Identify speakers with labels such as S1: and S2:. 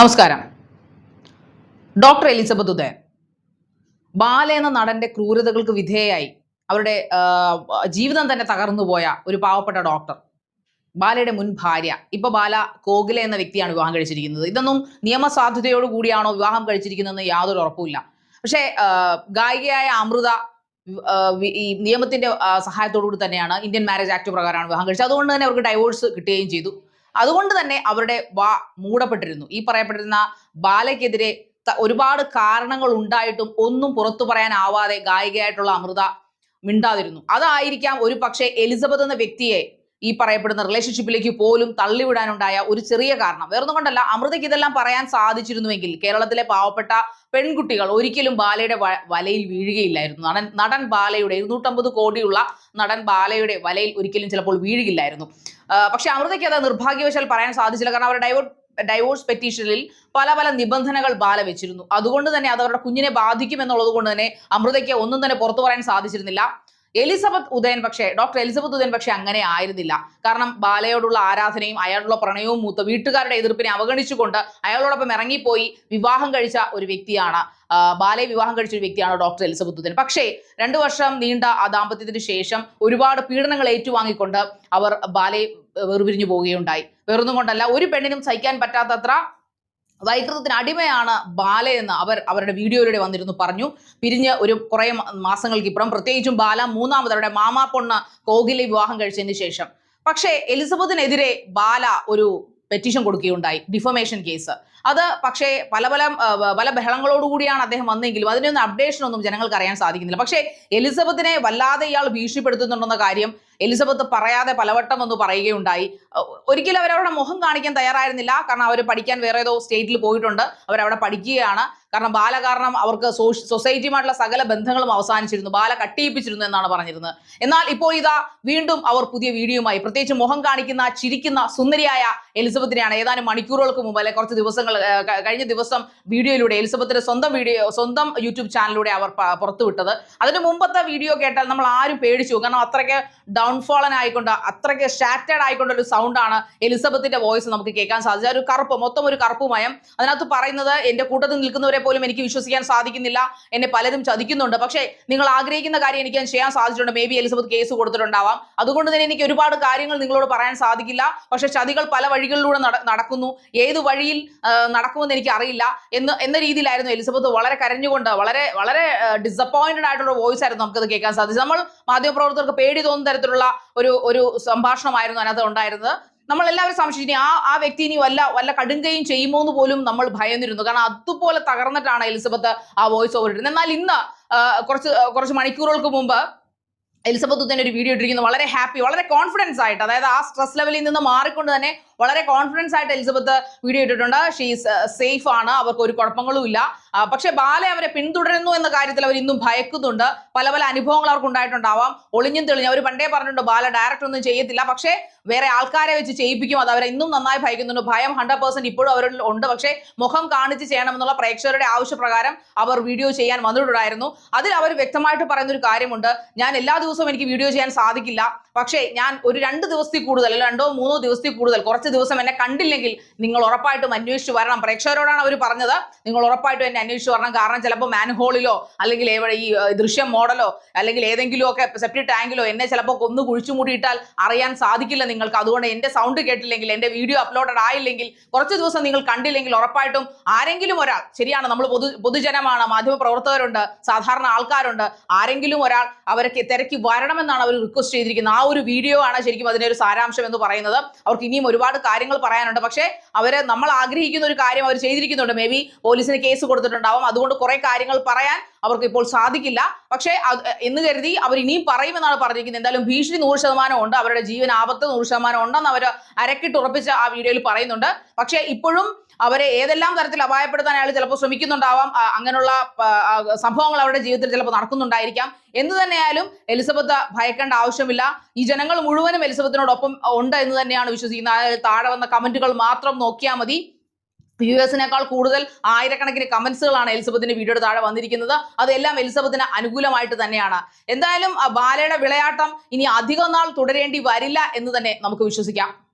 S1: നമസ്കാരം. Doctor Elizabeth Udayan. ബാല എന്ന നടന്റെ ക്രൂരതകൾക്ക് വിധേയായി അവരുടെ ജീവിതം തന്നെ തകർന്നു പോയ ഒരു പാവപ്പെട്ട ഡോക്ടർ. ബാലയുടെ മുൻ ഭാര്യ. ഇപ്പൊ ബാല കോകില എന്ന വ്യക്തിയാണ് വിവാഹം കഴിച്ചിരിക്കുന്നത്. ഇതൊന്നും നിയമസാധുതയോട് കൂടിയാണോ വിവാഹം കഴിച്ചിരിക്കുന്നതെന്ന് യാതൊരു ഉറപ്പുമില്ല. പക്ഷേ ഗായികയായ അമൃത ഈ നിയമത്തിന്റെ സഹായത്തോടു കൂടി തന്നെയാണ് ഇന്ത്യൻ മാരേജ് ആക്ട് പ്രകാരമാണ് വിവാഹം കഴിച്ചത്. അതുകൊണ്ട് തന്നെ അവർക്ക് ഡൈവോഴ്സ് കിട്ടുകയും ചെയ്തു. അതുകൊണ്ട് തന്നെ അവരുടെ വാ മൂടപ്പെട്ടിരുന്നു. ഈ പറയപ്പെട്ടിരുന്ന ബാലയ്ക്കെതിരെ ഒരുപാട് കാരണങ്ങൾ ഉണ്ടായിട്ടും ഒന്നും പുറത്തു പറയാനാവാതെ ഗായികയായിട്ടുള്ള അമൃത മിണ്ടാതിരുന്നു. അതായിരിക്കാം ഒരു പക്ഷേ എലിസബത്ത് എന്ന വ്യക്തിയെ ഈ പറയപ്പെടുന്ന റിലേഷൻഷിപ്പിലേക്ക് പോലും തള്ളിവിടാനുണ്ടായ ഒരു ചെറിയ കാരണം. വേറൊന്നും കൊണ്ടല്ല അമൃതയ്ക്ക് ഇതെല്ലാം പറയാൻ സാധിച്ചിരുന്നുവെങ്കിൽ കേരളത്തിലെ പാവപ്പെട്ട പെൺകുട്ടികൾ ഒരിക്കലും ബാലയുടെ വലയിൽ വീഴുകയില്ലായിരുന്നു. നടൻ നടൻ ബാലയുടെ ഇരുന്നൂറ്റമ്പത് കോടിയുള്ള നടൻ ബാലയുടെ വലയിൽ ഒരിക്കലും ചിലപ്പോൾ വീഴുകയില്ലായിരുന്നു. പക്ഷെ അമൃതയ്ക്ക് അത് നിർഭാഗ്യവശാൽ പറയാൻ സാധിച്ചില്ല. കാരണം അവരുടെ ഡൈവോർ ഡൈവോഴ്സ് പെറ്റീഷനിൽ പല പല നിബന്ധനകൾ ബാല വെച്ചിരുന്നു. അതുകൊണ്ട് തന്നെ അത് അവരുടെ കുഞ്ഞിനെ ബാധിക്കും എന്നുള്ളത് കൊണ്ട് തന്നെ അമൃതയ്ക്ക് ഒന്നും തന്നെ പുറത്തു പറയാൻ സാധിച്ചിരുന്നില്ല. എലിസബത്ത് ഉദയൻ പക്ഷേ ഡോക്ടർ എലിസബത്ത് ഉദയൻ പക്ഷേ അങ്ങനെ ആയിരുന്നില്ല. കാരണം ബാലയോടുള്ള ആരാധനയും അയാളുള്ള പ്രണയവും മൂത്ത വീട്ടുകാരുടെ എതിർപ്പിനെ അവഗണിച്ചുകൊണ്ട് അയാളോടൊപ്പം ഇറങ്ങിപ്പോയി വിവാഹം കഴിച്ച ഒരു വ്യക്തിയാണ്. ബാലയെ വിവാഹം കഴിച്ച ഒരു വ്യക്തിയാണ് ഡോക്ടർ എലിസബത്ത് ഉദയൻ. പക്ഷേ രണ്ടു വർഷം നീണ്ട ആ ദാമ്പത്യത്തിന് ശേഷം ഒരുപാട് പീഡനങ്ങൾ ഏറ്റുവാങ്ങിക്കൊണ്ട് അവർ ബാലയെ വേർപിരിഞ്ഞു പോവുകയുണ്ടായി. വേറൊന്നും കൊണ്ടല്ല ഒരു പെണ്ണിനും സഹിക്കാൻ പറ്റാത്തത്ര വൈകൃതത്തിന് അടിമയാണ് ബാലയെന്ന് അവർ അവരുടെ വീഡിയോയിലൂടെ വന്നിരുന്നു പറഞ്ഞു. പിരിഞ്ഞ് ഒരു കുറേ മാസങ്ങൾക്ക് ഇപ്പുറം പ്രത്യേകിച്ചും ബാല മൂന്നാമത് അവരുടെ മാമാ പൊണ്ണ് വിവാഹം കഴിച്ചതിന് ശേഷം. പക്ഷേ എലിസബത്തിനെതിരെ ബാല ഒരു പെറ്റീഷൻ കൊടുക്കുകയുണ്ടായി ഡിഫമേഷൻ കേസ് അത് പക്ഷേ പല പല പല ബഹളങ്ങളോടുകൂടിയാണ് അദ്ദേഹം വന്നെങ്കിലും അതിനൊന്നും അപ്ഡേഷൻ ഒന്നും ജനങ്ങൾക്ക് അറിയാൻ സാധിക്കുന്നില്ല. പക്ഷേ എലിസബത്തിനെ വല്ലാതെ ഇയാൾ ഭീഷണിപ്പെടുത്തുന്നുണ്ടെന്ന കാര്യം എലിസബത്ത് പറയാതെ പലവട്ടം ഒന്ന് പറയുകയുണ്ടായി. ഒരിക്കലും അവരവരുടെ മുഖം കാണിക്കാൻ തയ്യാറായിരുന്നില്ല. കാരണം അവർ പഠിക്കാൻ വേറെ ഏതോ സ്റ്റേറ്റിൽ പോയിട്ടുണ്ട്. അവരവിടെ പഠിക്കുകയാണ്. കാരണം ബാല കാരണം അവർക്ക് സൊസൈറ്റിയുമായിട്ടുള്ള സകല ബന്ധങ്ങളും അവസാനിച്ചിരുന്നു. ബാല കട്ടിയിപ്പിച്ചിരുന്നു എന്നാണ് പറഞ്ഞിരുന്നത്. എന്നാൽ ഇപ്പോൾ ഇതാ വീണ്ടും അവർ പുതിയ വീഡിയോയുമായി. പ്രത്യേകിച്ച് മുഖം കാണിക്കുന്ന ചിരിക്കുന്ന സുന്ദരിയായ എലിസബത്തിനെയാണ് ഏതാനും മണിക്കൂറുകൾക്ക് മുമ്പ് അല്ലെ കുറച്ച് ദിവസങ്ങൾ കഴിഞ്ഞ ദിവസം വീഡിയോയിലൂടെ എലിസബത്തിന്റെ സ്വന്തം വീഡിയോ സ്വന്തം യൂട്യൂബ് ചാനലിലൂടെ അവർ പുറത്തുവിട്ടത്. അതിന് മുമ്പത്തെ വീഡിയോ കേട്ടാൽ നമ്മൾ ആരും പേടിച്ചു കാരണം അത്രയ്ക്ക് ഡൗൺഫോളൻ ആയിക്കൊണ്ട് അത്രയ്ക്ക് ഷാറ്റേഡ് ആയിക്കൊണ്ട് ഒരു സൗണ്ടാണ് എലിസബത്തിന്റെ വോയിസ് നമുക്ക് കേൾക്കാൻ സാധിച്ചത്. ഒരു കറുപ്പ് മൊത്തം ഒരു കറുപ്പ് മയം. അതിനകത്ത് പറയുന്നത് എന്റെ കൂട്ടത്തിൽ നിൽക്കുന്നവരെ പോലും എനിക്ക് വിശ്വസിക്കാൻ സാധിക്കുന്നില്ല. എന്നെ പലരും ചതിക്കുന്നുണ്ട്. പക്ഷേ നിങ്ങൾ ആഗ്രഹിക്കുന്ന കാര്യം എനിക്ക് ചെയ്യാൻ സാധിച്ചിട്ടുണ്ട്. മേ ബി എലിസബത്ത് കേസ് കൊടുത്തിട്ടുണ്ടാവാം. അതുകൊണ്ട് തന്നെ എനിക്ക് ഒരുപാട് കാര്യങ്ങൾ നിങ്ങളോട് പറയാൻ സാധിക്കില്ല. പക്ഷെ ചതികൾ പല വഴികളിലൂടെ നട- നടക്കുന്നു. ഏത് വഴിയിൽ നടക്കുമെന്ന് എനിക്ക് അറിയില്ല. എന്ന് എന്ന രീതിയിലായിരുന്നു എലിസബത്ത് വളരെ കരഞ്ഞുകൊണ്ട് വളരെ വളരെ ഡിസപ്പോയിന്റഡ് ആയിട്ടുള്ള വോയിസ് ആയിരുന്നു നമുക്കത് കേൾക്കാൻ സാധിച്ചത്. നമ്മൾ മാധ്യമപ്രവർത്തകർക്ക് പേടി തോന്നുന്ന തരത്തിലുള്ള ഒരു ഒരു സംഭാഷണമായിരുന്നു അതിനകത്ത് ഉണ്ടായിരുന്നത്. നമ്മൾ എല്ലാവരും സംശയിച്ചു. ആ ആ വ്യക്തി ഇനി വല്ല വല്ല കടുങ്കയും ചെയ്യുമോ എന്ന് പോലും നമ്മൾ ഭയന്നിരുന്നു. കാരണം അതുപോലെ തകർന്നിട്ടാണ് എലിസബത്ത് ആ വോയിസ് ഓവർ ഇടുന്നത്. എന്നാൽ ഇന്ന് കുറച്ച് കുറച്ച് മണിക്കൂറുകൾക്ക് മുമ്പ് എലിസബത്ത് തന്നെ ഒരു വീഡിയോ ഇട്ടിരിക്കുന്നു. വളരെ ഹാപ്പി വളരെ കോൺഫിഡൻസ് ആയിട്ട്. അതായത് ആ സ്ട്രെസ് ലെവലിൽ നിന്ന് മാറിക്കൊണ്ട് തന്നെ വളരെ കോൺഫിഡൻസ് ആയിട്ട് എലിസബത്ത് വീഡിയോ ഇട്ടിട്ടുണ്ട്. ഷീസ് സേഫ് ആണ്. അവർക്ക് ഒരു കുഴപ്പങ്ങളും ഇല്ല. പക്ഷെ പക്ഷേ ബാല അവരെ പിന്തുടരുന്നു എന്ന കാര്യത്തിൽ അവർ ഇന്നും ഭയക്കുന്നുണ്ട്. പല പല അനുഭവങ്ങൾ അവർക്ക് ഉണ്ടായിട്ടുണ്ടാവാം. ഒളിഞ്ഞും തെളിഞ്ഞും. അവർ പണ്ടേ പറഞ്ഞിട്ടുണ്ട് ബാല ഡയറക്റ്റ് ഒന്നും ചെയ്യത്തില്ല. പക്ഷേ വേറെ ആൾക്കാരെ വെച്ച് ചെയ്യിപ്പിക്കും. അത് അവരെ ഇന്നും നന്നായി ഭയക്കുന്നുണ്ട്. ഭയം ഹൺഡ്രഡ് പെർസെന്റ് ഇപ്പോഴും അവരിൽ ഉണ്ട്. പക്ഷേ മുഖം കാണിച്ച് ചെയ്യണമെന്നുള്ള പ്രേക്ഷകരുടെ ആവശ്യപ്രകാരം അവർ വീഡിയോ ചെയ്യാൻ വന്നിട്ടുണ്ടായിരുന്നു. അതിൽ അവർ വ്യക്തമായിട്ട് പറയുന്ന ഒരു കാര്യമുണ്ട്. ഞാൻ എല്ലാ ദിവസവും എനിക്ക് വീഡിയോ ചെയ്യാൻ സാധിക്കില്ല. പക്ഷേ ഞാൻ ഒരു രണ്ട് ദിവസത്തിൽ കൂടുതൽ അല്ലെങ്കിൽ രണ്ടോ മൂന്നോ ദിവസത്തിൽ കൂടുതൽ കുറച്ച് ദിവസം എന്നെ കണ്ടില്ലെങ്കിൽ നിങ്ങൾ ഉറപ്പായിട്ടും അന്വേഷിച്ച് വരണം. പ്രേക്ഷകരോടാണ് അവർ പറഞ്ഞത്. നിങ്ങൾ ഉറപ്പായിട്ടും എന്നെ അന്വേഷിച്ച് വരണം. കാരണം ചിലപ്പോൾ മാൻഹോളിലോ അല്ലെങ്കിൽ ഈ ദൃശ്യം മോഡലോ അല്ലെങ്കിൽ ഏതെങ്കിലും ഒക്കെ സെപ്റ്റി ടാങ്കിലോ എന്നെ ചിലപ്പോൾ കൊന്നു കുഴിച്ചു മൂടിയിട്ടാൽ അറിയാൻ സാധിക്കില്ല നിങ്ങൾക്ക്. അതുകൊണ്ട് എന്റെ സൗണ്ട് കേട്ടില്ലെങ്കിൽ എന്റെ വീഡിയോ അപ്ലോഡഡ് ആയില്ലെങ്കിൽ കുറച്ച് ദിവസം നിങ്ങൾ കണ്ടില്ലെങ്കിൽ ഉറപ്പായിട്ടും ആരെങ്കിലും ഒരാൾ ശരിയാണ് നമ്മൾ പൊതു പൊതുജനമാണ് മാധ്യമ പ്രവർത്തകരുണ്ട് സാധാരണ ആൾക്കാരുണ്ട് ആരെങ്കിലും ഒരാൾ അവരൊക്കെ തിരക്കി വരണമെന്നാണ് അവർ റിക്വസ്റ്റ് ചെയ്തിരിക്കുന്നത്. ആ ഒരു വീഡിയോ ആണ് ശരിക്കും അതിന്റെ ഒരു സാരാംശം എന്ന് പറയുന്നത്. അവർക്ക് ഇനിയും ഒരുപാട് കാര്യങ്ങൾ പറയാനുണ്ട്. പക്ഷേ അവരെ നമ്മൾ ആഗ്രഹിക്കുന്ന ഒരു കാര്യം അവർ ചെയ്തിരിക്കുന്നുണ്ട്. മേ ബി പോലീസിന് കേസ് കൊടുത്തിട്ടുണ്ടാവും. അതുകൊണ്ട് കുറെ കാര്യങ്ങൾ പറയാൻ അവർക്ക് ഇപ്പോൾ സാധിക്കില്ല. പക്ഷേ എന്ന് കരുതി അവർ ഇനിയും പറയുമെന്നാണ് പറഞ്ഞിരിക്കുന്നത്. എന്തായാലും ഭീഷണി നൂറ് ശതമാനം ഉണ്ട്. അവരുടെ ജീവൻ ആപത്ത് നൂറ് ശതമാനം ഉണ്ടെന്ന് അവർ അരക്കിട്ട് ഉറപ്പിച്ച് ആ വീഡിയോയിൽ പറയുന്നുണ്ട്. പക്ഷേ ഇപ്പോഴും അവരെ ഏതെല്ലാം തരത്തിൽ അപായപ്പെടുത്താൻ അയാൾ ചിലപ്പോൾ ശ്രമിക്കുന്നുണ്ടാവാം. അങ്ങനെയുള്ള സംഭവങ്ങൾ അവരുടെ ജീവിതത്തിൽ ചിലപ്പോൾ നടക്കുന്നുണ്ടായിരിക്കാം. എന്ത് തന്നെയായാലും എലിസബത്ത് ഭയക്കേണ്ട ആവശ്യമില്ല. ഈ ജനങ്ങൾ മുഴുവനും എലിസബത്തിനോടൊപ്പം ഉണ്ട് എന്ന് തന്നെയാണ് വിശ്വസിക്കുന്നത്. താഴെ വന്ന കമന്റുകൾ മാത്രം നോക്കിയാൽ മതി. യു എസിനേക്കാൾ കൂടുതൽ ആയിരക്കണക്കിന് കമന്റ്സുകളാണ് എലിസബത്തിന്റെ വീഡിയോയുടെ താഴെ വന്നിരിക്കുന്നത്. അതെല്ലാം എലിസബത്തിന് അനുകൂലമായിട്ട് തന്നെയാണ്. എന്തായാലും ബാലയുടെ വിളയാട്ടം ഇനി അധികം നാൾ തുടരേണ്ടി വരില്ല എന്ന് തന്നെ നമുക്ക് വിശ്വസിക്കാം.